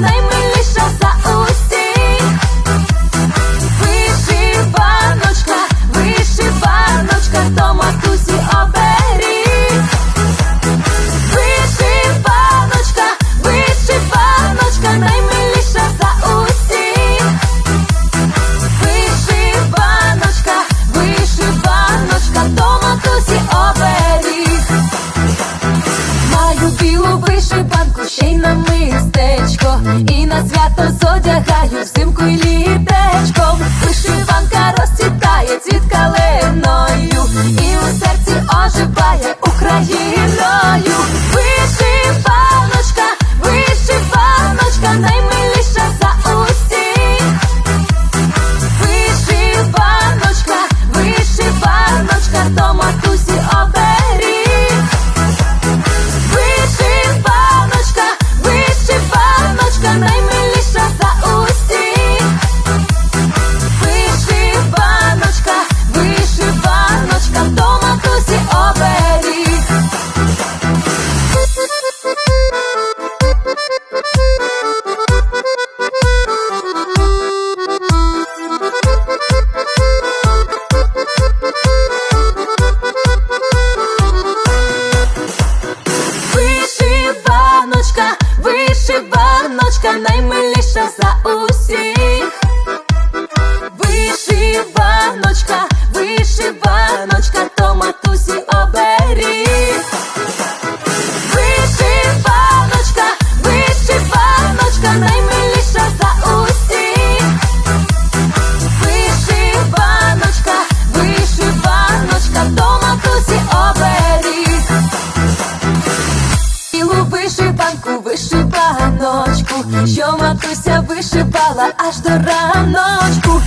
They вишиванку, ще й на мистечко. дівочка наймиліша за усіх. ганочку, вишибаночку, що матуся вишибала аж до раночку.